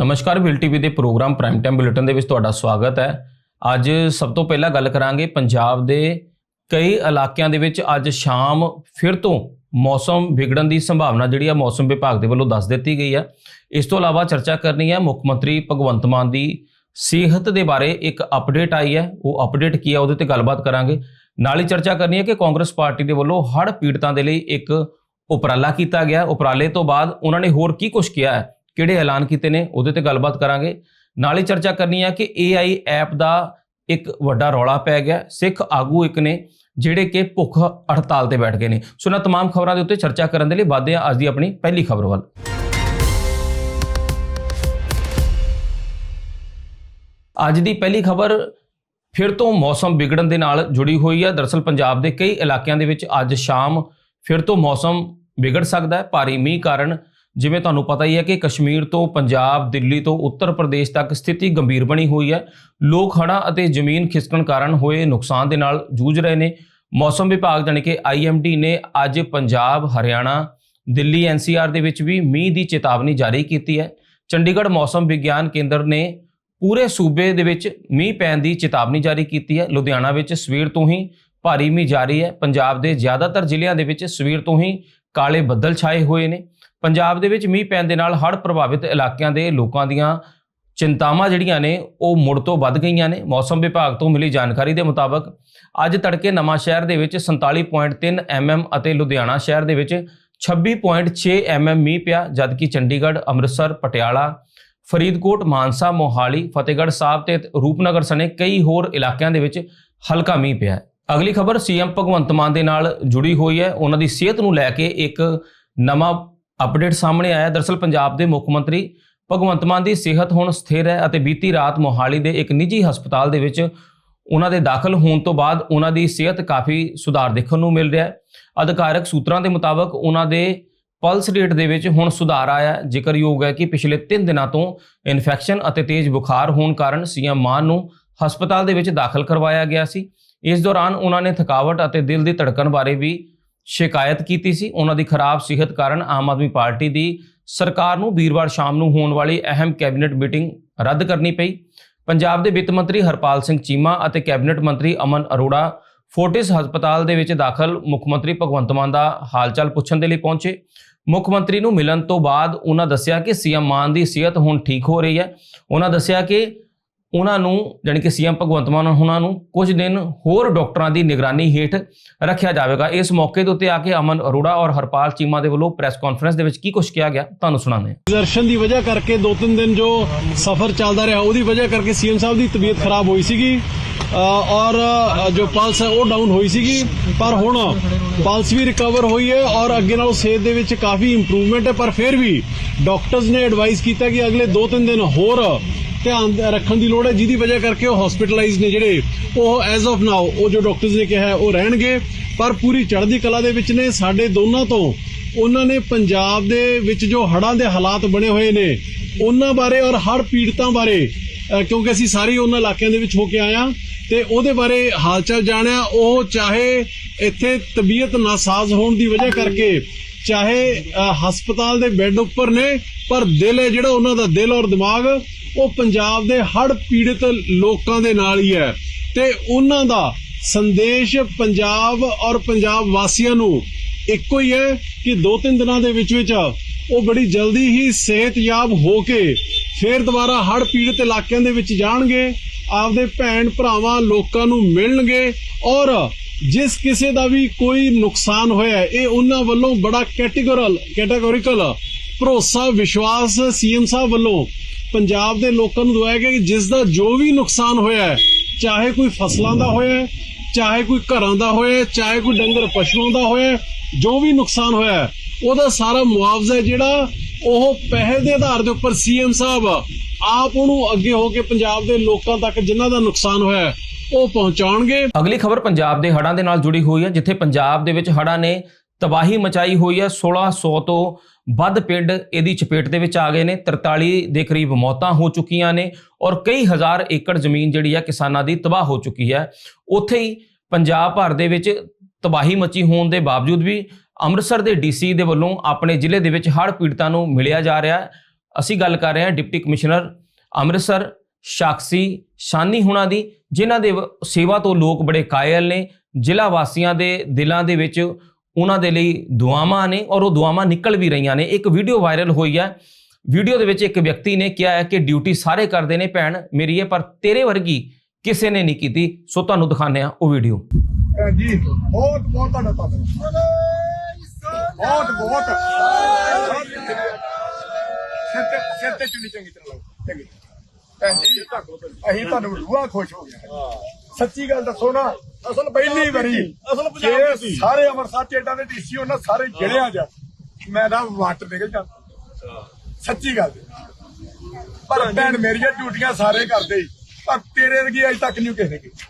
ਨਮਸਕਾਰ will TV ਦੇ programme prime time bulletin ਦੇ ਵਿੱਚ ਤੁਹਾਡਾ ਸਵਾਗਤ ਹੈ। ਅੱਜ ਸਭ ਤੋਂ ਪਹਿਲਾਂ ਗੱਲ ਕਰਾਂਗੇ ਪੰਜਾਬ ਦੇ ਕਈ ਇਲਾਕਿਆਂ ਦੇ ਵਿੱਚ ਅੱਜ ਸ਼ਾਮ ਫਿਰ ਤੋਂ ਮੌਸਮ ਵਿਗੜਨ ਦੀ ਸੰਭਾਵਨਾ ਜਿਹੜੀ ਆ ਮੌਸਮ ਵਿਭਾਗ ਦੇ ਵੱਲੋਂ ਦੱਸ ਦਿੱਤੀ ਗਈ ਹੈ ਇਸ ਤੋਂ ਇਲਾਵਾ ਚਰਚਾ ਕਰਨੀ ਹੈ ਮੁੱਖ ਮੰਤਰੀ ਭਗਵੰਤ ਮਾਨ ਦੀ ਸਿਹਤ ਦੇ ਬਾਰੇ ਇੱਕ ਅਪਡੇਟ ਆਈ ਹੈ ਉਹ ਅਪਡੇਟ ਕੀ ਹੈ ਉਹਦੇ ਤੇ ਗੱਲਬਾਤ ਕਰਾਂਗੇ। ਨਾਲ ਹੀ ਚਰਚਾ ਕਰਨੀ ਹੈ ਕਿ ਕਾਂਗਰਸ ਪਾਰਟੀ ਦੇ ਵੱਲੋਂ ਹੜ੍ਹ ਪੀੜਤਾਂ ਦੇ ਲਈ ਇੱਕ ਉਪਰਾਲਾ ਕੀਤਾ ਗਿਆ। ਉਪਰਾਲੇ ਤੋਂ ਬਾਅਦ ਉਹਨਾਂ ਨੇ ਹੋਰ ਕੀ ਕੁਝ ਕੀਤਾ ਹੈ? ਕਿਹੜੇ ਐਲਾਨ ਕੀਤੇ ਨੇ ਉਹਦੇ ਤੇ ਗੱਲਬਾਤ ਕਰਾਂਗੇ ਨਾਲ ਹੀ ਚਰਚਾ ਕਰਨੀ ਹੈ ਕਿ AI ਐਪ ਦਾ ਇੱਕ ਵੱਡਾ ਰੌਲਾ ਪੈ ਗਿਆ ਸਿੱਖ ਆਗੂ ਇੱਕ ਨੇ ਜਿਹੜੇ ਕਿ ਭੁੱਖ ਹੜਤਾਲ ਤੇ ਬੈਠ ਗਏ ਨੇ ਸੋ ਇਹਨਾਂ तमाम ਖਬਰਾਂ ਦੇ ਉੱਤੇ ਚਰਚਾ ਕਰਨ ਦੇ ਲਈ ਵਾਧੇ ਹਾਂ ਅੱਜ ਦੀ ਆਪਣੀ ਪਹਿਲੀ ਖਬਰ ਵੱਲ ਅੱਜ ਦੀ ਪਹਿਲੀ ਖਬਰ ਫਿਰ ਤੋਂ ਮੌਸਮ ਵਿਗੜਨ ਦੇ ਨਾਲ ਜੁੜੀ ਹੋਈ ਹੈ ਦਰਅਸਲ ਪੰਜਾਬ ਦੇ ਕਈ ਇਲਾਕਿਆਂ ਦੇ ਵਿੱਚ ਅੱਜ ਸ਼ਾਮ ਫਿਰ ਤੋਂ ਮੌਸਮ ਵਿਗੜ ਸਕਦਾ ਹੈ ਭਾਰੀ ਮੀਂਹ ਕਾਰਨ ਜਿਵੇਂ ਤੁਹਾਨੂੰ ਪਤਾ ਹੀ ਹੈ ਕਿ ਕਸ਼ਮੀਰ ਤੋਂ ਪੰਜਾਬ, ਦਿੱਲੀ ਤੋਂ ਉੱਤਰ ਪ੍ਰਦੇਸ਼ ਤੱਕ ਸਥਿਤੀ ਗੰਭੀਰ ਬਣੀ ਹੋਈ ਹੈ। ਲੋਕ ਹੜ੍ਹਾਂ ਅਤੇ ਜ਼ਮੀਨ ਖਿਸਕਣ ਕਾਰਨ ਹੋਏ ਨੁਕਸਾਨ ਦੇ ਨਾਲ ਜੂਝ ਰਹੇ ਨੇ। ਮੌਸਮ ਵਿਭਾਗ ਜਾਣੀ ਕਿ ਆਈਐਮਡੀ ਨੇ ਅੱਜ ਪੰਜਾਬ, ਹਰਿਆਣਾ, ਦਿੱਲੀ ਐਨਸੀਆਰ ਦੇ ਵਿੱਚ ਵੀ ਮੀਂਹ ਦੀ ਚੇਤਾਵਨੀ ਜਾਰੀ ਕੀਤੀ ਹੈ। ਚੰਡੀਗੜ੍ਹ ਮੌਸਮ ਵਿਗਿਆਨ ਕੇਂਦਰ ਨੇ ਪੂਰੇ ਸੂਬੇ ਦੇ ਵਿੱਚ ਮੀਂਹ ਪੈਣ ਦੀ ਚੇਤਾਵਨੀ ਜਾਰੀ ਕੀਤੀ ਹੈ। ਲੁਧਿਆਣਾ ਵਿੱਚ ਸਵੇਰ ਤੋਂ ਹੀ ਭਾਰੀ ਮੀਂਹ ਜਾਰੀ ਹੈ। ਪੰਜਾਬ ਦੇ ਜ਼ਿਆਦਾਤਰ ਜ਼ਿਲ੍ਹਿਆਂ ਦੇ ਵਿੱਚ ਸਵੇਰ ਤੋਂ ਹੀ ਕਾਲੇ ਬੱਦਲ ਛਾਏ ਹੋਏ ਨੇ। ਪੰਜਾਬ ਦੇ ਵਿੱਚ ਮੀਂਹ ਪੈਣ ਦੇ ਨਾਲ ਹੜ੍ਹ ਪ੍ਰਭਾਵਿਤ ਇਲਾਕਿਆਂ ਦੇ ਲੋਕਾਂ ਦੀਆਂ ਚਿੰਤਾਵਾਂ ਜਿਹੜੀਆਂ ਨੇ, ਉਹ ਮੁੜ ਤੋਂ ਵੱਧ ਗਈਆਂ ਨੇ। ਮੌਸਮ ਵਿਭਾਗ ਤੋਂ ਮਿਲੀ ਜਾਣਕਾਰੀ ਦੇ ਮੁਤਾਬਕ, ਅੱਜ ਤੜਕੇ ਨਵਾਂ ਸ਼ਹਿਰ ਦੇ ਵਿੱਚ 47.3 ਐਮਐਮ ਅਤੇ ਲੁਧਿਆਣਾ ਸ਼ਹਿਰ ਦੇ ਵਿੱਚ 26.6 ਐਮਐਮ ਮੀਂਹ ਪਿਆ, ਜਦਕਿ ਚੰਡੀਗੜ੍ਹ, ਅੰਮ੍ਰਿਤਸਰ, ਪਟਿਆਲਾ, ਫਰੀਦਕੋਟ, ਮਾਨਸਾ, ਮੋਹਾਲੀ, ਫਤਿਹਗੜ੍ਹ ਸਾਹਿਬ ਤੇ ਰੂਪਨਗਰ ਸਣੇ ਕਈ ਹੋਰ ਇਲਾਕਿਆਂ ਦੇ ਵਿੱਚ ਹਲਕਾ ਮੀਂਹ ਪਿਆ ਅਗਲੀ ਖਬਰ ਸੀਐਮ ਭਗਵੰਤ ਮਾਨ ਦੇ ਨਾਲ ਜੁੜੀ ਹੋਈ ਹੈ। ਉਹਨਾਂ ਦੀ ਸਿਹਤ ਨੂੰ ਲੈ ਕੇ ਇੱਕ ਨਵਾਂ ਅਪਡੇਟ ਸਾਹਮਣੇ ਆਇਆ ਹੈ। ਦਰਅਸਲ ਪੰਜਾਬ ਦੇ ਮੁੱਖ ਮੰਤਰੀ ਭਗਵੰਤ ਮਾਨ ਦੀ ਸਿਹਤ ਹੁਣ ਸਥਿਰ ਹੈ ਅਤੇ ਬੀਤੀ ਰਾਤ ਮੋਹਾਲੀ ਦੇ ਇੱਕ ਨਿੱਜੀ ਹਸਪਤਾਲ ਦੇ ਵਿੱਚ ਉਹਨਾਂ ਦੇ ਦਾਖਲ ਹੋਣ ਤੋਂ ਬਾਅਦ ਉਹਨਾਂ ਦੀ ਸਿਹਤ ਕਾਫੀ ਸੁਧਾਰ ਦੇਖਣ ਨੂੰ ਮਿਲ ਰਿਹਾ ਹੈ। ਅਧਿਕਾਰਕ ਸੂਤਰਾਂ ਦੇ ਮੁਤਾਬਕ ਉਹਨਾਂ ਦੇ ਪਲਸ ਰੇਟ ਦੇ ਵਿੱਚ ਹੁਣ ਸੁਧਾਰ ਆਇਆ ਜ਼ਿਕਰਯੋਗ ਹੈ ਕਿ ਪਿਛਲੇ 3 ਦਿਨਾਂ ਤੋਂ ਇਨਫੈਕਸ਼ਨ ਅਤੇ ਤੇਜ਼ ਬੁਖਾਰ ਹੋਣ ਕਾਰਨ ਸੀਐਮ ਮਾਨ ਨੂੰ ਹਸਪਤਾਲ ਦੇ ਵਿੱਚ ਦਾਖਲ ਕਰਵਾਇਆ ਗਿਆ ਸੀ। ਇਸ ਦੌਰਾਨ ਉਹਨਾਂ ਨੇ ਥਕਾਵਟ ਅਤੇ ਦਿਲ ਦੀ ਧੜਕਣ ਬਾਰੇ ਵੀ ਸ਼ਿਕਾਇਤ ਕੀਤੀ ਸੀ। ਉਹਨਾਂ ਦੀ ਖਰਾਬ ਸਿਹਤ ਕਾਰਨ ਆਮ ਆਦਮੀ ਪਾਰਟੀ ਦੀ ਸਰਕਾਰ ਨੂੰ ਵੀਰਵਾਰ ਸ਼ਾਮ ਨੂੰ ਹੋਣ ਵਾਲੀ ਅਹਿਮ ਕੈਬਨਿਟ ਮੀਟਿੰਗ ਰੱਦ ਕਰਨੀ ਪਈ। ਪੰਜਾਬ ਦੇ ਵਿੱਤ ਮੰਤਰੀ ਹਰਪਾਲ ਸਿੰਘ ਚੀਮਾ ਅਤੇ ਕੈਬਨਿਟ ਮੰਤਰੀ ਅਮਨ ਅਰੋੜਾ ਫੋਰਟਿਸ ਹਸਪਤਾਲ ਦੇ ਵਿੱਚ ਦਾਖਲ ਮੁੱਖ ਮੰਤਰੀ ਭਗਵੰਤ ਮਾਨ ਦਾ ਹਾਲਚਾਲ ਪੁੱਛਣ ਦੇ ਲਈ ਪਹੁੰਚੇ। ਮੁੱਖ ਮੰਤਰੀ ਨੂੰ ਮਿਲਣ ਤੋਂ ਬਾਅਦ ਉਹਨਾਂ ਦੱਸਿਆ ਕਿ ਸੀਐਮ ਮਾਨ ਦੀ ਸਿਹਤ ਹੁਣ ਠੀਕ ਹੋ ਰਹੀ ਹੈ। ਉਹਨਾਂ ਦੱਸਿਆ ਕਿ ਉਹਨਾਂ ਨੂੰ, ਜਾਣੀ ਕਿ ਸੀਐਮ ਭਗਵੰਤ ਮਾਨ ਉਹਨਾਂ ਨੂੰ ਕੁਝ ਦਿਨ ਹੋਰ ਡਾਕਟਰਾਂ ਦੀ ਨਿਗਰਾਨੀ ਹੇਠ ਰੱਖਿਆ ਜਾਵੇਗਾ। ਇਸ ਮੌਕੇ ਦੇ ਉੱਤੇ ਆ ਕੇ ਅਮਨ ਅਰੋੜਾ ਔਰ ਹਰਪਾਲ ਚੀਮਾ ਦੇ ਵੱਲੋਂ ਪ੍ਰੈਸ ਕਾਨਫਰੰਸ ਦੇ ਵਿੱਚ ਕੀ ਕੁਝ ਕਿਹਾ ਗਿਆ, ਤੁਹਾਨੂੰ ਸੁਣਾਉਂਦੇ ਹਾਂ। ਦਰਸ਼ਨ ਦੀ ਵਜ੍ਹਾ ਕਰਕੇ ਦੋ ਤਿੰਨ ਦਿਨ ਜੋ ਸਫ਼ਰ ਚੱਲਦਾ ਰਿਹਾ, ਉਹਦੀ ਵਜ੍ਹਾ ਕਰਕੇ ਸੀਐਮ ਸਾਹਿਬ ਦੀ ਤਬੀਅਤ ਖਰਾਬ ਹੋਈ ਸੀਗੀ ਔਰ ਜੋ ਪਲਸ ਹੈ ਉਹ ਡਾਊਨ ਹੋਈ ਸੀਗੀ, ਪਰ ਹੁਣ ਪਲਸ ਵੀ ਰਿਕਵਰ ਹੋਈ ਹੈ ਔਰ ਅੱਗੇ ਨਾਲੋਂ ਸਿਹਤ ਦੇ ਵਿੱਚ ਕਾਫੀ ਇੰਪਰੂਵਮੈਂਟ ਹੈ, ਪਰ ਫਿਰ ਵੀ ਡਾਕਟਰਸ ਨੇ ਐਡਵਾਈਸ ਕੀਤਾ ਕਿ ਅਗਲੇ 2-3 ਦਿਨ ਹੋਰ ਧਿਆਨ ਰੱਖਣ ਦੀ ਲੋੜ ਹੈ ਜਿਹਦੀ ਵਜ੍ਹਾ ਕਰਕੇ ਉਹ ਹਸਪੀਟਲਾਈਜ਼ ਨੇ ਜਿਹੜੇ ਉਹ ਐਜ਼ ਆਫ ਨਾਓ ਉਹ ਜੋ ਡਾਕਟਰਸ ਨੇ ਕਿਹਾ ਉਹ ਰਹਿਣਗੇ। ਪਰ ਪੂਰੀ ਚੜ੍ਹਦੀ ਕਲਾ ਦੇ ਵਿੱਚ ਨੇ ਸਾਡੇ ਦੋਨਾਂ ਤੋਂ ਉਹਨਾਂ ਨੇ ਪੰਜਾਬ ਦੇ ਵਿੱਚ ਜੋ ਹੜਾਂ ਦੇ ਹਾਲਾਤ ਬਣੇ ਹੋਏ ਨੇ ਉਹਨਾਂ ਬਾਰੇ ਔਰ ਹੜ ਪੀੜਤਾਂ ਬਾਰੇ ਅ, ਕਿਉਂਕਿ ਅਸੀਂ ਸਾਰੇ ਉਹਨਾਂ ਇਲਾਕਿਆਂ ਦੇ ਵਿੱਚ ਹੋ ਕੇ ਆਏ ਹਾਂ ਤੇ ਉਹਦੇ ਬਾਰੇ ਹਾਲਚਾਲ ਜਾਣਿਆ। ਉਹ ਚਾਹੇ ਇੱਥੇ ਤਬੀਅਤ ਨਾਸਾਜ਼ ਹੋਣ ਦੀ ਵਜ੍ਹਾ ਕਰਕੇ ਚਾਹੇ ਹਸਪਤਾਲ ਦੇ ਬੈੱਡ ਉੱਪਰ ਨੇ ਪਰ ਦਿਲ ਹੈ ਜਿਹੜਾ ਉਹਨਾਂ ਦਾ ਦਿਲ ਔਰ ਦਿਮਾਗ ਉਹ ਪੰਜਾਬ ਦੇ ਹੜ੍ਹ ਪੀੜਿਤ ਲੋਕਾਂ ਦੇ ਨਾਲ ਹੀ ਹੈ ਤੇ ਉਹਨਾਂ ਦਾ ਸੰਦੇਸ਼ ਪੰਜਾਬ ਔਰ ਪੰਜਾਬ ਵਾਸੀਆਂ ਨੂੰ ਇੱਕੋ ਹੀ ਹੈ ਕਿ ਦੋ ਤਿੰਨ ਦਿਨਾਂ ਦੇ ਵਿੱਚ ਵਿੱਚ ਉਹ ਬੜੀ ਜਲਦੀ ਹੀ ਸਿਹਤਯਾਬ ਹੋ ਕੇ ਫੇਰ ਦੁਬਾਰਾ ਹੜ੍ਹ ਪੀੜਤ ਇਲਾਕਿਆਂ ਦੇ ਵਿੱਚ ਜਾਣਗੇ, ਆਪਦੇ ਭੈਣ ਭਰਾਵਾਂ ਲੋਕਾਂ ਨੂੰ ਮਿਲਣਗੇ ਔਰ ਜਿਸ ਕਿਸੇ ਦਾ ਵੀ ਕੋਈ ਨੁਕਸਾਨ ਹੋਇਆ ਇਹ ਉਹਨਾਂ ਵੱਲੋਂ ਬੜਾ ਕੈਟੇਗੋਰਲ ਕੈਟਾਗੋਰੀਕਲ ਭਰੋਸਾ, ਵਿਸ਼ਵਾਸ ਸੀਐਮ ਸਾਹਿਬ ਵੱਲੋਂ ਪੰਜਾਬ ਦੇ ਲੋਕਾਂ ਨੂੰ ਦਵਾਇਆ ਗਿਆ ਕਿ ਜਿਸ ਦਾ ਜੋ ਵੀ ਨੁਕਸਾਨ ਹੋਇਆ ਹੈ ਚਾਹੇ ਕੋਈ ਫਸਲਾਂ ਦਾ ਹੋਇਆ ਹੈ, ਚਾਹੇ ਕੋਈ ਘਰਾਂ ਦਾ ਹੋਇਆ ਚਾਹੇ ਕੋਈ ਡੰਗਰ ਪਸ਼ੂਆਂ ਦਾ ਹੋਇਆ ਜੋ ਵੀ ਨੁਕਸਾਨ ਹੋਇਆ ਉਹਦਾ ਸਾਰਾ ਮੁਆਵਜ਼ਾ ਜਿਹੜਾ ਉਹ ਪਹਿਲ ਦੇ ਆਧਾਰ ਦੇ ਉੱਪਰ ਸੀਐਮ ਸਾਹਿਬ ਆਪ ਉਹਨੂੰ ਅੱਗੇ ਹੋ ਕੇ ਪੰਜਾਬ ਦੇ ਲੋਕਾਂ ਤੱਕ ਜਿਨ੍ਹਾਂ ਦਾ ਨੁਕਸਾਨ ਹੋਇਆ ਉਹ ਪਹੁੰਚਾਉਣਗੇ। ਅਗਲੀ ਖਬਰ ਪੰਜਾਬ ਦੇ ਹੜ੍ਹਾਂ ਦੇ ਨਾਲ ਜੁੜੀ ਹੋਈ ਹੈ ਜਿੱਥੇ ਪੰਜਾਬ ਦੇ ਵਿੱਚ ਹੜ੍ਹਾਂ ਨੇ ਤਬਾਹੀ ਮਚਾਈ ਹੋਈ ਹੈ। 1600 ਤੋਂ ਵੱਧ ਪਿੰਡ ਇਹਦੀ ਚਪੇਟ ਦੇ ਵਿੱਚ ਆ ਗਏ ਨੇ। 43 ਦੇ ਕਰੀਬ ਮੌਤਾਂ ਹੋ ਚੁੱਕੀਆਂ ਨੇ ਔਰ ਕਈ ਹਜ਼ਾਰ ਏਕੜ ਜ਼ਮੀਨ ਜਿਹੜੀ ਹੈ ਕਿਸਾਨਾਂ ਦੀ ਤਬਾਹ ਹੋ ਚੁੱਕੀ ਹੈ। ਉੱਥੇ ਹੀ ਪੰਜਾਬ ਭਰ ਦੇ ਵਿੱਚ ਤਬਾਹੀ ਮਚੀ ਹੋਣ ਦੇ ਬਾਵਜੂਦ ਵੀ ਅੰਮ੍ਰਿਤਸਰ ਦੇ ਡੀਸੀ ਦੇ ਵੱਲੋਂ ਆਪਣੇ ਜ਼ਿਲ੍ਹੇ ਦੇ ਵਿੱਚ ਹੜ੍ਹ ਪੀੜਤਾਂ ਨੂੰ ਮਿਲਿਆ ਜਾ ਰਿਹਾ ਹੈ। ਅਸੀਂ ਗੱਲ ਕਰ ਰਹੇ ਹਾਂ ਡਿਪਟੀ ਕਮਿਸ਼ਨਰ ਅੰਮ੍ਰਿਤਸਰ, ਸਾਕਸੀ, ਸ਼ਾਨੀ ਹੁਣਾਂ ਦੀ, ਜਿਨ੍ਹਾਂ ਦੇ ਸੇਵਾ ਤੋਂ ਲੋਕ ਬੜੇ ਕਾਇਲ ਨੇ। ਜ਼ਿਲ੍ਹਾ ਵਾਸੀਆਂ ਦੇ ਦਿਲਾਂ ਦੇ ਵਿੱਚ ਉਹਨਾਂ ਦੇ ਲਈ ਦੁਆਵਾਂ ਨੇ ਔਰ ਉਹ ਦੁਆਵਾਂ ਨਿਕਲ ਵੀ ਰਹੀਆਂ ਨੇ। ਇੱਕ ਵੀਡੀਓ ਵਾਇਰਲ ਹੋਈ ਹੈ। ਵੀਡੀਓ ਦੇ ਵਿੱਚ ਇੱਕ ਵਿਅਕਤੀ ਨੇ ਕਿਹਾ ਹੈ ਕਿ ਡਿਊਟੀ ਸਾਰੇ ਕਰਦੇ ਨੇ ਭੈਣ ਮੇਰੀ ਹੈ ਪਰ ਤੇਰੇ ਵਰਗੀ ਕਿਸੇ ਨੇ ਨਹੀਂ ਕੀਤੀ। ਸੋ ਤੁਹਾਨੂੰ ਦਿਖਾਉਂਦੇ ਆ ਉਹ ਵੀਡੀਓ ਭੈਣ ਜੀ ਬਹੁਤ ਬਹੁਤ ਤੁਹਾਡਾ ਧੰਨਵਾਦ। ਬਹੁਤ ਬਹੁਤ। ਸਿਰ ਤੇ ਸਿਰ ਤੇ ਚੁੰਨੀ ਚੰਗੀ ਤਰ੍ਹਾਂ ਲਾਓ। ਚੰਗੀ ਭੈਣ ਜੀ ਅਸੀਂ ਤੁਹਾਨੂੰ ਰੂਹਾਂ ਖੁਸ਼ ਹੋ ਗਿਆ ਸੱਚੀ ਗੱਲ ਦੱਸੋ ਨਾ ਅਸਲ ਪਹਿਲੀ ਵਾਰੀ ਅਸਲ ਪੰਜਾਬ ਸੀ। ਸਾਰੇ ਅੰਮ੍ਰਿਤਸਰ ਚੇਟਾਂ ਦੇ ਡੀਸੀ ਉਹਨਾਂ ਸਾਰੇ ਗਿਲਿਆ ਜਾ। ਮੈਂ ਤਾਂ ਵੱਟ ਨਿਕਲ ਜਾਂਦਾ। ਸੱਚੀ ਗੱਲ ਪਰ ਭੈਣ ਮੇਰੀਆਂ ਡਿਊਟੀਆਂ ਸਾਰੇ ਕਰਦੇ ਪਰ ਤੇਰੇ ਵਰਗੀ ਅਜੇ ਤੱਕ ਨਹੀਂ ਕਿਸੇ ਨੇ ਕੀਤੀ।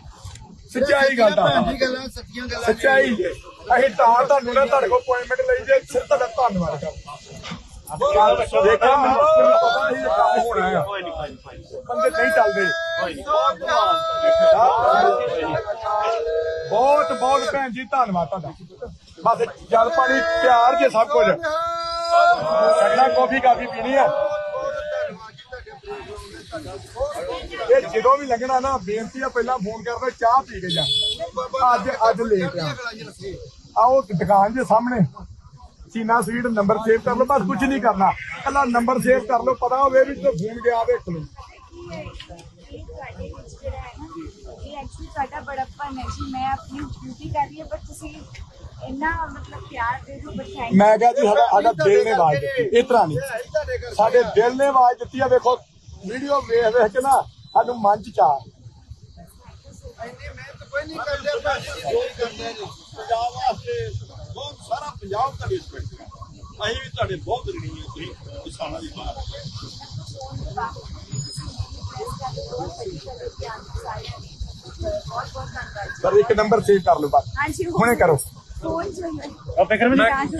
ਸੱਚਾਈ ਗੱਲ ਦਾ ਗੱਲਾਂ ਸੱਚੀਆਂ ਗੱਲਾਂ ਸੱਚਾਈ ਅਸੀਂ ਤਾਂ ਤੁਹਾਨੂੰ ਨਾ ਤੁਹਾਡੇ ਕੋਲ ਅਪਾਇੰਟਮੈਂਟ ਲਈ ਜੇ ਸਿਰ ਤੁਹਾਡਾ ਧੰਨਵਾਦ ਕਰਦੇ। ਦੇਖਿਆ ਮੈਨੂੰ ਪਤਾ ਸੀ ਕੰਮ ਹੋਣਾ। ਆ ਬੰਦੇ ਨਹੀਂ ਚੱਲਦੇ। ਬਹੁਤ ਭੈਣ ਜੀ, ਧੰਨਵਾਦ ਤੁਹਾਡਾ। ਬਸ ਜਲ ਪਾਣੀ ਪਿਆਰ ਜੇ ਸਭ ਕੁਝ। ਕਰਨਾ ਕਾਫੀ ਕਾਫੀ ਪੀਣੀ ਆ। ਇਹ ਜਦੋਂ ਵੀ ਲੰਘਣਾ ਨਾ, ਬੇਨਤੀ ਆ ਪਹਿਲਾਂ ਫੋਨ ਕਰਦਾ ਚਾਹ ਪੀ ਕੇ ਜਾ। ਅੱਜ ਅੱਜ ਲੇਟ ਆ। ਆਓ ਦੁਕਾਨ ਦੇ ਸਾਹਮਣੇ। ਸੀਨਾ ਸਵੀਟ ਨੰਬਰ ਸੇਵ ਕਰ ਲਓ, ਬਸ ਕੁਝ ਨਹੀਂ ਕਰਨਾ। ਕੱਲਾ ਨੰਬਰ ਸੇਵ ਕਰ ਲਓ, ਪਤਾ ਹੋਵੇ ਵੀ ਤੇ ਫੋਨ ਗਿਆ ਵੇਖ ਲਓ ਇਹ ਤੁਹਾਡੇ ਵਿੱਚ ਜਿਹੜਾ ਹੈ ਨਾ ਤੁਹਾਡਾ ਬੜਪਨ ਹੈ ਜੀ ਮੈਂ ਆਪਣੀ ਡਿਊਟੀ ਕਰ ਰਹੀ ਹਾਂ ਪਰ ਤੁਸੀਂ ਇੰਨਾ ਮਤਲਬ ਪਿਆਰ ਦੇ ਦਿਓ ਬਚਾਈ ਮੈਂ ਕਿਹਾ ਜੀ ਸਾਡਾ ਸਾਡਾ ਦਿਲ ਨੇ ਆਵਾਜ਼ ਦਿੱਤੀ ਇਸ ਤਰ੍ਹਾਂ ਨਹੀਂ। ਸਾਡੇ ਦਿਲ ਨੇ ਆਵਾਜ਼ ਦਿੱਤੀ ਆ ਵੇਖੋ ਵੀਡੀਓ ਵੇਖ ਵੇਖ ਕੇ ਨਾ ਸਾਨੂੰ ਮਨ ਚ ਚਾਹ ਇੰਨੀ ਮਿਹਨਤ ਕੋਈ ਨਹੀਂ ਕਰਦੇ ਭਾਜੀ ਜੋ ਕਰਦੇ ਨੇ ਪੰਜਾਬ ਵਾਸਤੇ ਬਹੁਤ ਸਾਰਾ ਪੰਜਾਬ ਤੁਹਾਡੀ ਰਿਸਪੈਕਟ ਹੈ ਅਸੀਂ ਵੀ ਤੁਹਾਡੇ ਬਹੁਤ ਰਣੀ ਹਾਂ ਤੁਸੀਂ ਕਿਸਾਨਾਂ ਦੀ ਬਾਤ ਬਹੁਤ ਬਹੁਤ ਧੰਨਵਾਦ ਇੱਕ ਨੰਬਰ ਸੇਵ ਕਰ ਲਓ ਬਸ। ਹਾਂਜੀ ਹੁਣੇ ਕਰੋ। ਫੋਨ ਜੋ ਹੈ।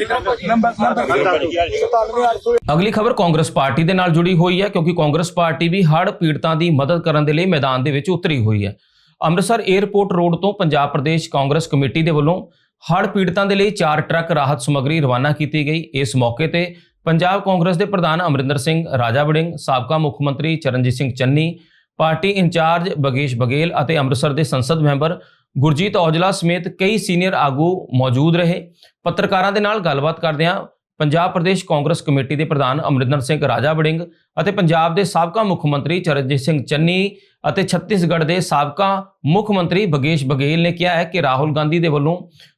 ਨੰਬਰ ਨੰਬਰ 97800 ਅਗਲੀ ਖਬਰ ਕਾਂਗਰਸ ਪਾਰਟੀ ਦੇ ਨਾਲ ਜੁੜੀ ਹੋਈ ਹੈ ਕਿਉਂਕਿ ਕਾਂਗਰਸ ਪਾਰਟੀ ਵੀ ਹੜ੍ਹ ਪੀੜਤਾਂ ਦੀ ਮਦਦ ਕਰਨ ਦੇ ਲਈ ਮੈਦਾਨ ਦੇ ਵਿੱਚ ਉਤਰੀ ਹੋਈ ਹੈ। ਅੰਮ੍ਰਿਤਸਰ 에ਅਰਪੋਰਟ ਰੋਡ ਤੋਂ ਪੰਜਾਬ ਪ੍ਰਦੇਸ਼ ਕਾਂਗਰਸ ਕਮੇਟੀ ਦੇ ਵੱਲੋਂ ਹੜ੍ਹ ਪੀੜਤਾਂ ਦੇ ਲਈ 4 ਟਰੱਕ ਰਾਹਤ ਸਮੱਗਰੀ ਰਵਾਨਾ ਕੀਤੀ ਗਈ। ਇਸ ਮੌਕੇ ਤੇ ਪੰਜਾਬ ਕਾਂਗਰਸ ਦੇ ਪ੍ਰਧਾਨ ਅਮਰਿੰਦਰ ਸਿੰਘ ਰਾਜਾ ਵੜਿੰਗ ਸਾਬਕਾ ਮੁੱਖ ਮੰਤਰੀ ਚਰਨਜੀਤ ਸਿੰਘ ਚੰਨੀ ਪਾਰਟੀ ਇੰਚਾਰਜ ਬਗੇਸ਼ ਬਗੇਲ ਅਤੇ ਅੰਮ੍ਰਿਤਸਰ ਦੇ ਸੰਸਦ ਮੈਂਬਰ ਗੁਰਜੀਤ ਔਜਲਾ ਸਮੇਤ ਕਈ ਸੀਨੀਅਰ ਆਗੂ ਮੌਜੂਦ ਰਹੇ। ਪੱਤਰਕਾਰਾਂ ਦੇ ਨਾਲ ਗੱਲਬਾਤ ਕਰਦਿਆਂ ਪੰਜਾਬ ਪ੍ਰਦੇਸ਼ ਕਾਂਗਰਸ ਕਮੇਟੀ ਦੇ ਪ੍ਰਧਾਨ ਅਮਰਿੰਦਰ ਸਿੰਘ ਰਾਜਾ ਵੜਿੰਗ ਅਤੇ ਪੰਜਾਬ ਦੇ ਸਾਬਕਾ ਮੁੱਖ ਮੰਤਰੀ ਚਰਨਜੀਤ ਸਿੰਘ ਚੰਨੀ ਅਤੇ ਛੱਤੀਸਗੜ੍ਹ ਦੇ ਸਾਬਕਾ ਮੁੱਖ ਮੰਤਰੀ ਬਗੇਸ਼ ਬਗੇਲ ਨੇ ਕਿਹਾ ਹੈ ਕਿ ਰਾਹੁਲ ਗਾਂਧੀ ਦੇ ਵੱਲੋਂ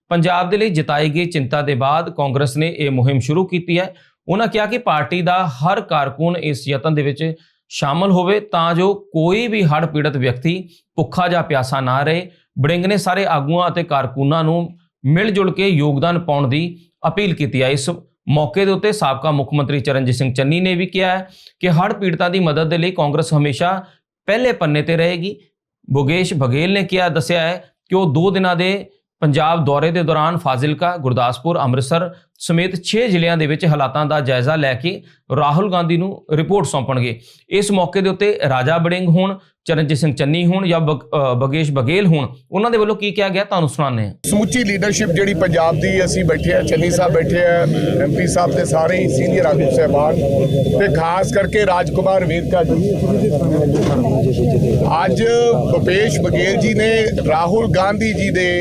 ਪੰਜਾਬ ਦੇ ਲਈ ਜਤਾਈ ਗਈ ਚਿੰਤਾ ਦੇ ਬਾਅਦ ਕਾਂਗਰਸ ਨੇ ਇਹ ਮੁਹਿੰਮ ਸ਼ੁਰੂ ਕੀਤੀ ਹੈ। ਉਹਨਾਂ ਕਿਹਾ ਕਿ ਪਾਰਟੀ ਦਾ ਹਰ ਕਾਰਕੁਨ ਇਸ ਯਤਨ ਦੇ ਵਿੱਚ ਸ਼ਾਮਲ ਹੋਵੇ ਤਾਂ ਜੋ ਕੋਈ ਵੀ ਹੜ੍ਹ ਪੀੜਤ ਵਿਅਕਤੀ ਭੁੱਖਾ ਜਾਂ ਪਿਆਸਾ ਨਾ ਰਹੇ, ਬੜਿੰਗ ਨੇ ਸਾਰੇ ਆਗੂਆਂ ਅਤੇ ਕਾਰਕੁਨਾਂ ਨੂੰ ਮਿਲ ਜੁਲ ਕੇ ਯੋਗਦਾਨ ਪਾਉਣ ਦੀ ਅਪੀਲ ਕੀਤੀ ਹੈ ਇਸ ਮੌਕੇ ਦੇ ਉੱਤੇ ਸਾਬਕਾ ਮੁੱਖ ਮੰਤਰੀ ਚਰਨਜੀਤ ਸਿੰਘ ਚੰਨੀ ਨੇ ਵੀ ਕਿਹਾ ਹੈ ਕਿ ਹੜ੍ਹ ਪੀੜਤਾਂ ਦੀ ਮਦਦ ਦੇ ਲਈ ਕਾਂਗਰਸ ਹਮੇਸ਼ਾ ਪਹਿਲੇ ਪੰਨੇ ਤੇ ਰਹੇਗੀ। ਬੋਗੇਸ਼ ਬਘੇਲ ਨੇ ਕਿਹਾ, ਦੱਸਿਆ ਹੈ ਕਿ ਉਹ 2 ਦਿਨਾਂ ਦੇ ਪੰਜਾਬ ਦੌਰੇ ਦੇ ਦੌਰਾਨ ਫਾਜ਼ਿਲਕਾ, ਗੁਰਦਾਸਪੁਰ, ਅੰਮ੍ਰਿਤਸਰ ਸਮੇਤ 6 ਜ਼ਿਲ੍ਹਿਆਂ ਦੇ ਵਿੱਚ ਹਾਲਾਤਾਂ ਦਾ ਜਾਇਜ਼ਾ ਲੈ ਕੇ ਰਾਹੁਲ ਗਾਂਧੀ ਨੂੰ ਰਿਪੋਰਟ ਸੌਂਪਣਗੇ। ਇਸ ਮੌਕੇ ਦੇ ਉੱਤੇ ਰਾਜਾ ਬੜਿੰਗ ਹੋਣ, ਚਰਨਜੀਤ ਸਿੰਘ ਚੰਨੀ ਹੋਣ ਜਾਂ ਬਗੇਸ਼ ਬਗੇਲ ਹੋਣ, ਉਹਨਾਂ ਦੇ ਵੱਲੋਂ ਕੀ ਕਿਹਾ ਗਿਆ? ਤੁਹਾਨੂੰ ਸੁਣਾਉਂਦੇ ਹਾਂ। ਸਮੁੱਚੀ ਲੀਡਰਸ਼ਿਪ ਜਿਹੜੀ ਪੰਜਾਬ ਦੀ ਅਸੀਂ ਬੈਠੇ ਆ ਚੰਨੀ ਸਾਹਿਬ ਬੈਠੇ ਆ ਐਮਪੀ ਸਾਹਿਬ ਤੇ ਸਾਰੇ ਹੀ ਸੀਨੀਅਰ ਆਗੂ ਸਹਿਬਾਨ ਤੇ ਖਾਸ ਕਰਕੇ ਰਾਜਕੁਮਾਰ ਵੇਦਕਾ ਜੀ ਅੱਜ ਭੁਪੇਸ਼ ਬਗੇਲ ਜੀ ਨੇ ਰਾਹੁਲ ਗਾਂਧੀ ਜੀ ਦੇ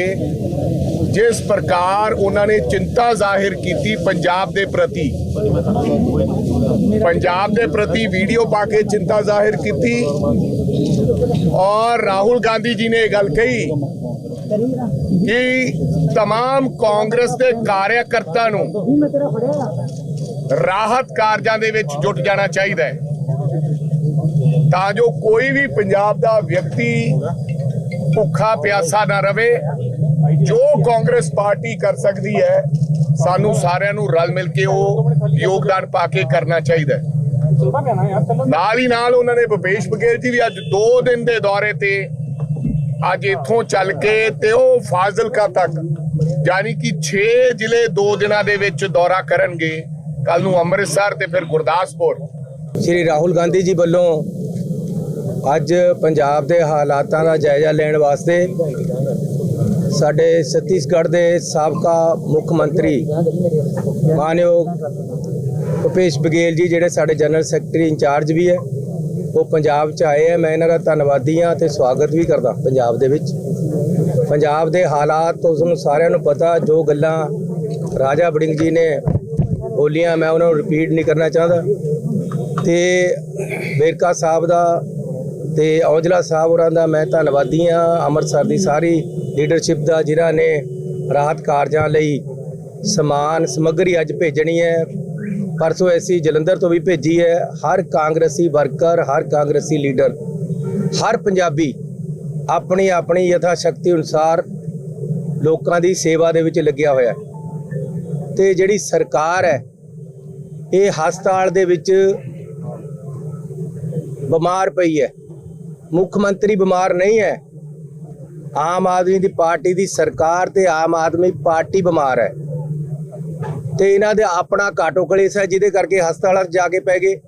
ਜਿਸ ਪ੍ਰਕਾਰ ਉਹਨਾਂ ਨੇ ਚਿੰਤਾ ਜ਼ਾਹਿਰ ਕੀਤੀ ਪੰਜਾਬ ਦੇ ਪ੍ਰਤੀ ਪੰਜਾਬ ਦੇ ਪ੍ਰਤੀ ਵੀਡੀਓ ਪਾ ਕੇ ਚਿੰਤਾ ਜ਼ਾਹਿਰ ਕੀਤੀ ਔਰ ਰਾਹੁਲ ਗਾਂਧੀ ਜੀ ਨੇ ਇਹ ਗੱਲ ਕਹੀ ਕਿ तमाम ਕਾਂਗਰਸ ਦੇ ਕਾਰਿਆਕਰਤਾ ਨੂੰ ਰਾਹਤ ਕਾਰਜਾਂ ਦੇ ਵਿੱਚ ਜੁਟ ਜਾਣਾ ਚਾਹੀਦਾ ਹੈ ਤਾਂ ਜੋ ਕੋਈ ਵੀ ਪੰਜਾਬ ਦਾ ਵਿਅਕਤੀ ਭੁੱਖਾ ਪਿਆਸਾ ਨਾ ਰਵੇ ਜੋ ਕਾਂਗਰਸ ਪਾਰਟੀ ਕਰ ਸਕਦੀ ਹੈ, ਸਾਨੂੰ ਸਾਰਿਆਂ ਨੂੰ ਰਲ ਮਿਲ ਕੇ ਉਹ ਯੋਗਦਾਨ ਪਾ ਕੇ ਕਰਨਾ ਚਾਹੀਦਾ ਹੈ। ਨਾਲ ਹੀ ਨਾਲ ਉਹਨਾਂ ਨੇ ਭੁਪੇਸ਼ ਬਘੇਲ ਜੀ ਵੀ ਅੱਜ 2 ਦਿਨ ਦੇ ਦੌਰੇ ਤੇ ਅੱਜ ਇੱਥੋਂ ਚੱਲ ਕੇ ਤੇ ਉਹ ਫਾਜ਼ਿਲਕਾ ਤੱਕ, ਯਾਨੀ ਕਿ 6 ਜ਼ਿਲ੍ਹੇ 2 ਦਿਨਾਂ ਦੇ ਵਿੱਚ ਦੌਰਾ ਕਰਨਗੇ। ਕੱਲ ਨੂੰ ਅੰਮ੍ਰਿਤਸਰ ਤੇ ਫਿਰ ਗੁਰਦਾਸਪੁਰ। ਸ਼੍ਰੀ ਰਾਹੁਲ ਗਾਂਧੀ ਜੀ ਵੱਲੋਂ ਅੱਜ ਪੰਜਾਬ ਦੇ ਹਾਲਾਤਾਂ ਦਾ ਜਾਇਜ਼ਾ ਲੈਣ ਵਾਸਤੇ ਸਾਡੇ ਛੱਤੀਸਗੜ੍ਹ ਦੇ ਸਾਬਕਾ ਮੁੱਖ ਮੰਤਰੀ ਮਾਨਯੋਗ ਭੁਪੇਸ਼ ਬਗੇਲ ਜੀ, ਜਿਹੜੇ ਸਾਡੇ ਜਨਰਲ ਸੈਕਟਰੀ ਇੰਚਾਰਜ ਵੀ ਹੈ, ਉਹ ਪੰਜਾਬ ਚ ਆਏ ਹੈ। ਮੈਂ ਇਹਨਾਂ ਦਾ ਧੰਨਵਾਦੀ ਹਾਂ ਤੇ ਸਵਾਗਤ ਵੀ ਕਰਦਾ ਪੰਜਾਬ ਦੇ ਵਿੱਚ। ਪੰਜਾਬ ਦੇ ਹਾਲਾਤ ਤੁਹਾਨੂੰ ਸਾਰਿਆਂ ਨੂੰ ਪਤਾ, ਜੋ ਗੱਲਾਂ ਰਾਜਾ ਵੜਿੰਗ ਜੀ ਨੇ ਬੋਲੀਆਂ, ਮੈਂ ਉਹਨਾਂ ਨੂੰ ਰਿਪੀਟ ਨਹੀਂ ਕਰਨਾ ਚਾਹੁੰਦਾ। ਤੇ ਵੇਰਕਾ ਸਾਹਿਬ ਦਾ ਤੇ ਔਜਲਾ ਸਾਹਿਬ ਹੋਰਾਂ ਦਾ ਮੈਂ ਧੰਨਵਾਦੀ ਹਾਂ। ਅੰਮ੍ਰਿਤਸਰ ਦੀ ਸਾਰੀ ਲੀਡਰਸ਼ਿਪ ਦਾ ਜਿਨ੍ਹਾਂ ਨੇ ਰਾਹਤ ਕਾਰਜਾਂ ਲਈ ਸਮਾਨ, ਸਮੱਗਰੀ ਅੱਜ ਭੇਜਣੀ ਹੈ। ਪਰਸੋਂ ਐਸੀ ਜਲੰਧਰ ਤੋਂ ਵੀ ਭੇਜੀ ਹੈ। ਹਰ ਕਾਂਗਰਸੀ ਵਰਕਰ, ਹਰ ਕਾਂਗਰਸੀ ਲੀਡਰ, ਹਰ ਪੰਜਾਬੀ ਆਪਣੀ ਆਪਣੀ ਯਥਾ ਸ਼ਕਤੀ ਅਨੁਸਾਰ ਲੋਕਾਂ ਦੀ ਸੇਵਾ ਦੇ ਵਿੱਚ ਲੱਗਿਆ ਹੋਇਆ ਹੈ। ਤੇ ਜਿਹੜੀ ਸਰਕਾਰ ਹੈ, ਇਹ ਹਸਪਤਾਲ ਦੇ ਵਿੱਚ ਬਿਮਾਰ ਪਈ ਹੈ। ਮੁੱਖ ਮੰਤਰੀ ਬਿਮਾਰ ਨਹੀਂ ਹੈ। ਆਮ ਆਦਮੀ ਦੀ ਪਾਰਟੀ ਦੀ ਸਰਕਾਰ ਤੇ ਆਮ ਆਦਮੀ ਪਾਰਟੀ ਬਿਮਾਰ ਹੈ। ਤੇ ਇਹਨਾਂ ਦੇ ਆਪਣਾ ਕਾਟੋ ਕਲੇਸ਼ ਹੈ ਜਿਹਦੇ ਕਰਕੇ ਹਸਪਤਾਲਾਂ 'ਚ ਜਾ ਕੇ ਪੈ ਗਏ।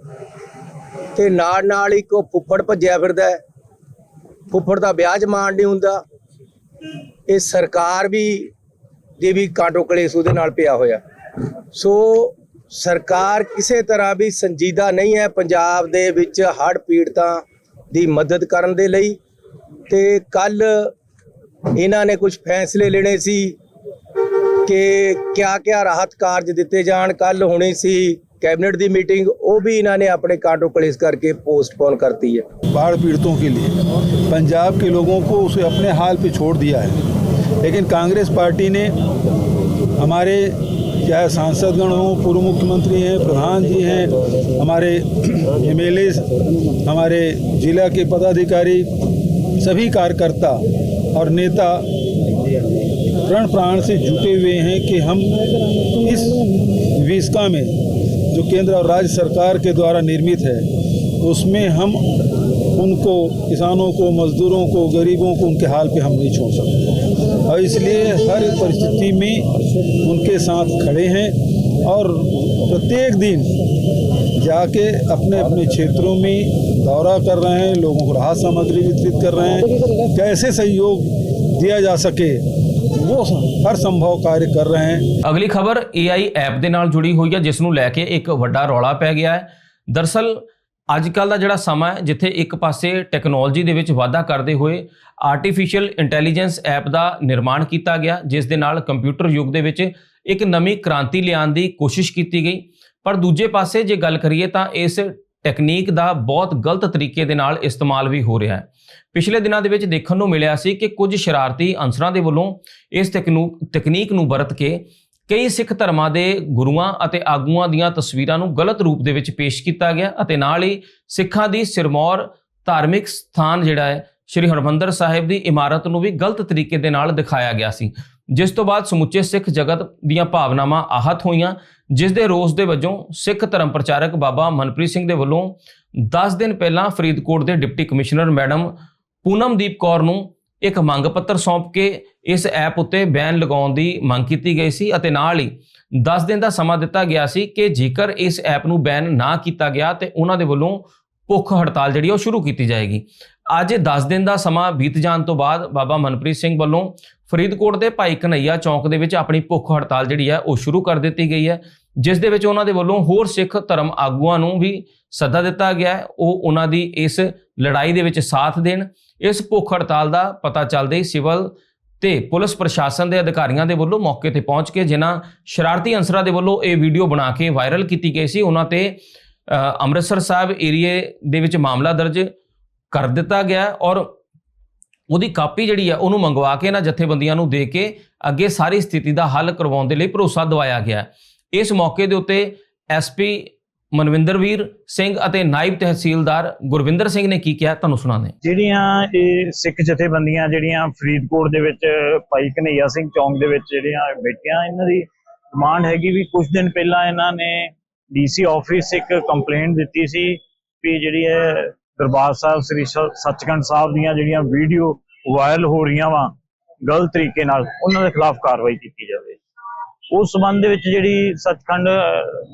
ਤੇ ਨਾਲ ਨਾਲ ਇੱਕ ਉਹ ਫੁੱਫੜ ਭੱਜਿਆ ਫਿਰਦਾ ਹੈ। ਫੁੱਫੜ ਦਾ ਵਿਆਹ ਮਾਣ ਨਹੀਂ ਹੁੰਦਾ। ਇਹ ਸਰਕਾਰ ਵੀ, ਦੇ ਵੀ ਕਾਟੋ ਕਲੇਸ਼ ਉਹਦੇ ਨਾਲ ਪਿਆ ਹੋਇਆ। ਸੋ ਸਰਕਾਰ ਕਿਸੇ ਤਰ੍ਹਾਂ ਵੀ ਸੰਜੀਦਾ ਨਹੀਂ ਹੈ ਪੰਜਾਬ ਦੇ ਵਿੱਚ ਹੜ੍ਹ ਪੀੜਤਾਂ ਦੀ ਮਦਦ ਕਰਨ ਦੇ ਲਈ। ਤੇ ਕੱਲ ਇਹਨਾਂ ਨੇ ਕੁਝ ਫੈਸਲੇ ਲੈਣੇ ਸੀ ਕਿ ਕਿਆ ਕਿਆ ਰਾਹਤ ਕਾਰਜ ਦਿੱਤੇ ਜਾਣ ਕੱਲ ਹੋਣੀ ਸੀ ਕੈਬਨਿਟ ਦੀ ਮੀਟਿੰਗ ਉਹ ਵੀ ਇਹਨਾਂ ਨੇ ਆਪਣੇ ਕਾਟੋ ਕਲੇਸ਼ ਕਰਕੇ ਪੋਸਟਪੋਨ ਕਰਤੀ ਹੈ बाढ़ पीड़ितों के लिए पंजाब के लोगों को उसे अपने हाल पे छोड़ दिया है लेकिन कांग्रेस पार्टी ने हमारे चाहे सांसदगण हों पूर्व मुख्यमंत्री हैं प्रधान जी हैं हमारे एम हमारे जिला के पदाधिकारी सभी कार्यकर्ता और नेता प्रण प्राण से जुटे हुए हैं कि हम इस विस्का में, जो केंद्र और राज्य सरकार के द्वारा निर्मित है, उसमें हम उनको, किसानों को, मजदूरों को, गरीबों को उनके हाल पे हम नहीं छोड़ सकते। और इसलिए हर परिस्थिति में उनके साथ खड़े हैं। और प्रत्येक दिन जाके अपने अपने क्षेत्रों में दौरा कर रहे हैं लोगों को राहत सामग्री वितरित कर रहे हैं कैसे सहयोग दिया जा सके वो हर संभव कार्य कर रहे हैं ਅਗਲੀ ਖਬਰ AI ਐਪ ਦੇ ਨਾਲ ਜੁੜੀ ਹੋਈ ਹੈ ਜਿਸ ਨੂੰ ਲੈ ਕੇ ਇੱਕ ਵੱਡਾ ਰੌਲਾ ਪੈ ਗਿਆ ਹੈ ਦਰਸਲ ਅੱਜ ਕੱਲ ਦਾ ਜਿਹੜਾ ਸਮਾਂ ਹੈ ਜਿੱਥੇ ਇੱਕ ਪਾਸੇ ਟੈਕਨੋਲੋਜੀ ਦੇ ਵਿੱਚ ਵਾਧਾ ਕਰਦੇ ਹੋਏ ਆਰਟੀਫੀਸ਼ੀਅਲ ਇੰਟੈਲੀਜੈਂਸ ਐਪ ਦਾ ਨਿਰਮਾਣ ਕੀਤਾ ਗਿਆ ਜਿਸ ਦੇ ਨਾਲ ਕੰਪਿਊਟਰ ਯੁੱਗ ਦੇ ਵਿੱਚ ਇੱਕ ਨਵੀਂ ਕ੍ਰਾਂਤੀ ਲਿਆਉਣ ਦੀ ਕੋਸ਼ਿਸ਼ ਕੀਤੀ ਗਈ। ਪਰ ਦੂਜੇ ਪਾਸੇ ਜੇ ਗੱਲ ਕਰੀਏ ਤਾਂ ਇਸ ਟੈਕਨੀਕ ਦਾ ਬਹੁਤ ਗਲਤ ਤਰੀਕੇ ਦੇ ਨਾਲ ਇਸਤੇਮਾਲ ਵੀ ਹੋ ਰਿਹਾ ਹੈ। ਪਿਛਲੇ ਦਿਨਾਂ ਦੇ ਵਿੱਚ ਦੇਖਣ ਨੂੰ ਮਿਲਿਆ ਸੀ ਕਿ ਕੁਝ ਸ਼ਰਾਰਤੀ ਅਨਸਰਾਂ ਦੇ ਵੱਲੋਂ ਇਸ ਤਕਨੂ- ਤਕਨੀਕ ਨੂੰ ਵਰਤ ਕੇ ਕਈ ਸਿੱਖ ਧਰਮਾਂ ਦੇ ਗੁਰੂਆਂ ਅਤੇ ਆਗੂਆਂ ਦੀਆਂ ਤਸਵੀਰਾਂ ਨੂੰ ਗਲਤ ਰੂਪ ਦੇ ਵਿੱਚ ਪੇਸ਼ ਕੀਤਾ ਗਿਆ ਅਤੇ ਨਾਲ ਹੀ ਸਿੱਖਾਂ ਦੀ ਸਿਰਮੌਰ ਧਾਰਮਿਕ ਸਥਾਨ ਜਿਹੜਾ ਹੈ, ਸ੍ਰੀ ਹਰਮੰਦਰ ਸਾਹਿਬ ਦੀ ਇਮਾਰਤ ਨੂੰ ਵੀ ਗਲਤ ਤਰੀਕੇ ਦੇ ਨਾਲ ਦਿਖਾਇਆ ਗਿਆ ਸੀ। ਜਿਸ ਤੋਂ ਬਾਅਦ ਸਮੁੱਚੇ ਸਿੱਖ ਜਗਤ ਦੀਆਂ ਭਾਵਨਾਵਾਂ ਆਹਤ ਹੋਈਆਂ, ਜਿਸ ਦੇ ਰੋਸ ਦੇ ਵਜੋਂ ਸਿੱਖ ਧਰਮ ਪ੍ਰਚਾਰਕ ਬਾਬਾ ਮਨਪ੍ਰੀਤ ਸਿੰਘ ਦੇ ਵੱਲੋਂ 10 ਦਿਨ ਪਹਿਲਾਂ ਫਰੀਦਕੋਟ ਦੇ deputy commissioner madam Poonamdeep Kaur ਨੂੰ ਇੱਕ ਮੰਗ ਪੱਤਰ ਸੌਂਪ ਕੇ ਇਸ ਐਪ ਉੱਤੇ ਬੈਨ ਲਗਾਉਣ ਦੀ ਮੰਗ ਕੀਤੀ ਗਈ ਸੀ ਅਤੇ ਨਾਲ ਹੀ 10 ਦਿਨ ਦਾ ਸਮਾਂ ਦਿੱਤਾ ਗਿਆ ਸੀ ਕਿ ਜੇਕਰ ਇਸ ਐਪ ਨੂੰ ਬੈਨ ਨਾ ਕੀਤਾ ਗਿਆ ਤੇ ਉਹਨਾਂ ਦੇ ਵੱਲੋਂ ਭੁੱਖ ਹੜਤਾਲ ਜਿਹੜੀ ਉਹ ਸ਼ੁਰੂ ਕੀਤੀ ਜਾਏਗੀ। ਅੱਜ 10 ਦਿਨ ਦਾ ਸਮਾਂ ਬੀਤ ਜਾਣ ਤੋਂ ਬਾਅਦ ਬਾਬਾ ਮਨਪ੍ਰੀਤ ਸਿੰਘ ਵੱਲੋਂ ਫਰੀਦਕੋਟ ਦੇ ਭਾਈ ਕਨਈਆ ਚੌਂਕ ਦੇ ਵਿੱਚ ਆਪਣੀ ਭੁੱਖ ਹੜਤਾਲ ਜਿਹੜੀ ਹੈ ਉਹ ਸ਼ੁਰੂ ਕਰ ਦਿੱਤੀ ਗਈ ਹੈ, ਜਿਸ ਦੇ ਵਿੱਚ ਉਹਨਾਂ ਦੇ ਵੱਲੋਂ ਹੋਰ ਸਿੱਖ ਧਰਮ ਆਗੂਆਂ ਨੂੰ ਵੀ ਸੱਦਾ ਦਿੱਤਾ ਗਿਆ ਹੈ। ਉਹ ਉਹਨਾਂ ਦੀ ਇਸ ਲੜਾਈ ਦੇ ਵਿੱਚ ਸਾਥ ਦੇਣ, ਇਸ ਭੁੱਖ ਹੜਤਾਲ ਦਾ ਪਤਾ ਚੱਲਦੇ ਹੀ ਸਿਵਲ ਤੇ ਪੁਲਿਸ ਪ੍ਰਸ਼ਾਸਨ ਦੇ ਅਧਿਕਾਰੀਆਂ ਦੇ ਵੱਲੋਂ ਮੌਕੇ ਤੇ ਪਹੁੰਚ ਕੇ ਜਿਨ੍ਹਾਂ ਸ਼ਰਾਰਤੀ ਅੰਸਰਾਂ ਦੇ ਵੱਲੋਂ ਇਹ ਵੀਡੀਓ ਬਣਾ ਕੇ ਵਾਇਰਲ ਕੀਤੀ ਗਈ ਸੀ, ਉਹਨਾਂ ਤੇ ਅੰਮ੍ਰਿਤਸਰ ਸਾਹਿਬ ਏਰੀਏ ਦੇ ਵਿੱਚ ਮਾਮਲਾ ਦਰਜ ਕਰ ਦਿੱਤਾ ਗਿਆ ਔਰ ਉਹਦੀ ਕਾਪੀ ਜਿਹੜੀ ਹੈ ਉਹਨੂੰ ਮੰਗਵਾ ਕੇ ਇਹਨਾਂ ਜਥੇਬੰਦੀਆਂ ਨੂੰ ਦੇ ਕੇ ਅੱਗੇ ਸਾਰੀ ਸਥਿਤੀ ਦਾ ਹੱਲ ਕਰਵਾਉਣ ਦੇ ਲਈ ਭਰੋਸਾ ਦਿਵਾਇਆ ਗਿਆ ਇਸ ਮੌਕੇ ਦੇ ਉੱਤੇ ਐਸਪੀ ਮਨਵਿੰਦਰਵੀਰ ਸਿੰਘ ਅਤੇ ਨਾਇਬ ਤਹਿਸੀਲਦਾਰ ਗੁਰਵਿੰਦਰ ਸਿੰਘ ਨੇ ਕੀ ਕਿਹਾ, ਤੁਹਾਨੂੰ ਸੁਣਾਉਂਦੇ ਹਾਂ। ਜਿਹੜੀਆਂ ਇਹ ਸਿੱਖ ਜਥੇਬੰਦੀਆਂ ਜਿਹੜੀਆਂ ਫਰੀਦਕੋਟ ਦੇ ਵਿੱਚ, ਭਾਈ ਕਨਈਆ ਸਿੰਘ ਚੌਂਕ ਦੇ ਵਿੱਚ ਜਿਹੜੀਆਂ ਬੈਠੀਆਂ, ਇਹਨਾਂ ਦੀ ਡਿਮਾਂਡ ਹੈਗੀ ਵੀ ਕੁਝ ਦਿਨ ਪਹਿਲਾਂ ਇਹਨਾਂ ਨੇ ਡੀਸੀ ਆਫਿਸ ਇੱਕ ਕੰਪਲੇਂਟ ਦਿੱਤੀ ਸੀ ਵੀ ਜਿਹੜੀ ਹੈ ਦਰਬਾਰ ਸਾਹਿਬ, ਸ੍ਰੀ ਸ- ਸੱਚਖੰਡ ਸਾਹਿਬ ਦੀਆਂ ਜਿਹੜੀਆਂ ਵੀਡੀਓ ਵਾਇਰਲ ਹੋ ਰਹੀਆਂ ਵਾ, ਗਲਤ ਤਰੀਕੇ ਨਾਲ, ਉਹਨਾਂ ਦੇ ਖਿਲਾਫ ਕਾਰਵਾਈ ਕੀਤੀ ਜਾਵੇ। ਉਸ ਸਬੰਧ ਦੇ ਵਿੱਚ ਜਿਹੜੀ ਸੱਚਖੰਡ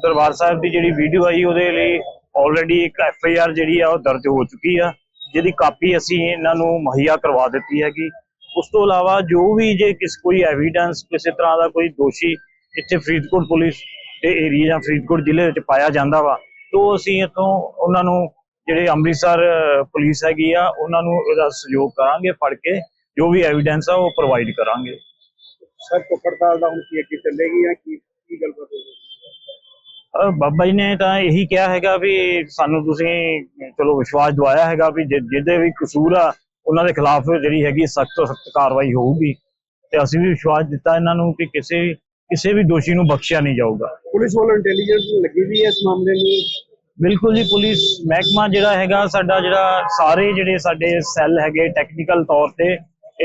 ਦਰਬਾਰ ਸਾਹਿਬ ਦੀ ਜਿਹੜੀ ਵੀਡੀਓ ਆਈ, ਉਹਦੇ ਲਈ ਆਲਰੇਡੀ ਇੱਕ ਐਫ ਆਈ ਆਰ ਜਿਹੜੀ ਆ, ਉਹ ਦਰਜ ਹੋ ਚੁੱਕੀ ਆ, ਜਿਹਦੀ ਕਾਪੀ ਅਸੀਂ ਇਹਨਾਂ ਨੂੰ ਮੁਹੱਈਆ ਕਰਵਾ ਦਿੱਤੀ ਹੈਗੀ। ਉਸ ਤੋਂ ਇਲਾਵਾ ਜੋ ਵੀ ਜੇ ਕਿਸ, ਕੋਈ ਐਵੀਡੈਂਸ ਕਿਸੇ ਤਰ੍ਹਾਂ ਦਾ ਕੋਈ ਦੋਸ਼ੀ ਇੱਥੇ ਫਰੀਦਕੋਟ ਪੁਲਿਸ ਦੇ ਏਰੀਆ ਜਾਂ ਫਰੀਦਕੋਟ ਜ਼ਿਲ੍ਹੇ ਵਿੱਚ ਪਾਇਆ ਜਾਂਦਾ ਵਾ, ਤੋਂ ਅਸੀਂ ਇੱਥੋਂ ਉਹਨਾਂ ਨੂੰ ਜਿਹੜੇ ਅੰਮ੍ਰਿਤਸਰ ਪੁਲਿਸ ਹੈਗੀ ਆ ਉਹਨਾਂ ਨੂੰ ਇਹਦਾ ਸਹਿਯੋਗ ਕਰਾਂਗੇ ਫੜ ਕੇ ਜੋ ਵੀ ਐਵੀਡੈਂਸ ਆ ਉਹ ਪ੍ਰੋਵਾਈਡ ਕਰਾਂਗੇ। ਸਰ ਪੜਤਾਲ ਦਾ ਹੁਣ ਕੀ ਅੱਗੇ ਚੱਲੇਗੀ ਜਾਂ ਕੀ ਕੀ ਗੱਲਬਾਤ ਹੋਵੇਗੀ ਬਾਬਾ ਜੀ ਨੇ ਤਾਂ ਇਹੀ ਕਿਹਾ ਹੈਗਾ ਵੀ ਸਾਨੂੰ ਤੁਸੀਂ ਚਲੋ ਵਿਸ਼ਵਾਸ ਦਵਾਇਆ ਹੈਗਾ ਵੀ ਜਿਹਦੇ ਵੀ ਕਸੂਰ ਆ ਉਹਨਾਂ ਦੇ ਖਿਲਾਫ ਜਿਹੜੀ ਹੈਗੀ ਸਖਤ ਤੋਂ ਸਖਤ ਕਾਰਵਾਈ ਹੋਊਗੀ। ਤੇ ਅਸੀਂ ਵੀ ਵਿਸ਼ਵਾਸ ਦਿੱਤਾ ਇਹਨਾਂ ਨੂੰ ਕਿ ਕਿਸੇ ਕਿਸੇ ਵੀ ਦੋਸ਼ੀ ਨੂੰ ਬਖਸ਼ਿਆ ਨਹੀਂ ਜਾਊਗਾ। ਪੁਲਿਸ ਵੱਲੋਂ ਇੰਟੈਲੀਜੈਂਸ ਲੱਗੀ ਵੀ ਹੈ ਇਸ ਮਾਮਲੇ ਨੂੰ? ਬਿਲਕੁਲ ਜੀ, ਪੁਲਿਸ ਮਹਿਕਮਾ ਜਿਹੜਾ ਹੈਗਾ, ਸਾਡਾ ਜਿਹੜਾ ਸਾਰੇ ਜਿਹੜੇ ਸਾਡੇ ਸੈੱਲ ਹੈਗੇ ਟੈਕਨੀਕਲ ਤੌਰ ਤੇ,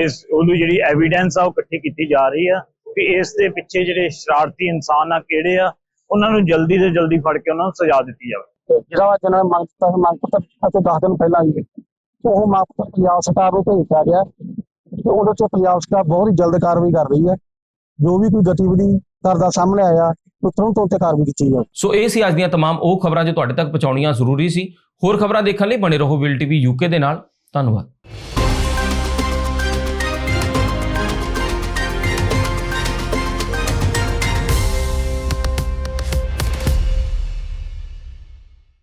ਇਸ ਉਹਦੀ ਜਿਹੜੀ ਐਵੀਡੈਂਸ ਆ, ਉਹ ਇਕੱਠੀ ਕੀਤੀ ਜਾ ਰਹੀ ਆ ਕਿ ਇਸ ਦੇ ਪਿੱਛੇ ਜਿਹੜੇ ਸ਼ਰਾਰਤੀ ਇਨਸਾਨ ਆ, ਕਿਹੜੇ ਆ, ਉਹਨਾਂ ਨੂੰ ਜਲਦੀ ਤੋਂ ਜਲਦੀ ਫੜ ਕੇ ਉਹਨਾਂ ਨੂੰ ਸਜ਼ਾ ਦਿੱਤੀ ਜਾਵੇ। ਜਿਹੜਾ ਜਿਹਨਾਂ ਨੇ ਮੰਗ ਪੱਤਰ ਅਤੇ 10 ਦਿਨ ਪਹਿਲਾਂ ਹੀ ਉਹ ਮੰਗ ਪੱਤਰ ਪੰਜਾਬ ਸਰਕਾਰ ਨੂੰ ਭੇਜਿਆ ਗਿਆ। ਤੇ ਉਹਦੇ ਚ ਪੰਜਾਬ ਸਰਕਾਰ ਬਹੁਤ ਹੀ ਜਲਦ ਕਾਰਵਾਈ ਕਰ ਰਹੀ ਹੈ। ਜੋ ਵੀ ਕੋਈ ਗਤੀਵਿਧੀ ਕਰਦਾ ਸਾਹਮਣੇ ਆਇਆ ਉਹ ਤੁਰੰਤ ਉੱਤੇ ਕਾਰਵਾਈ ਕੀਤੀ ਜਾਵੇ ਸੋ ਇਹ ਸੀ ਅੱਜ ਦੀਆਂ तमाम ਉਹ ਖਬਰਾਂ ਜੋ ਤੁਹਾਡੇ ਤੱਕ ਪਹੁੰਚਾਉਣੀਆਂ ਜ਼ਰੂਰੀ ਸੀ ਹੋਰ ਖਬਰਾਂ ਦੇਖਣ ਲਈ ਬਣੇ ਰਹੋ ਵਿਲ ਟੀਵੀ ਯੂਕੇ ਦੇ ਨਾਲ ਧੰਨਵਾਦ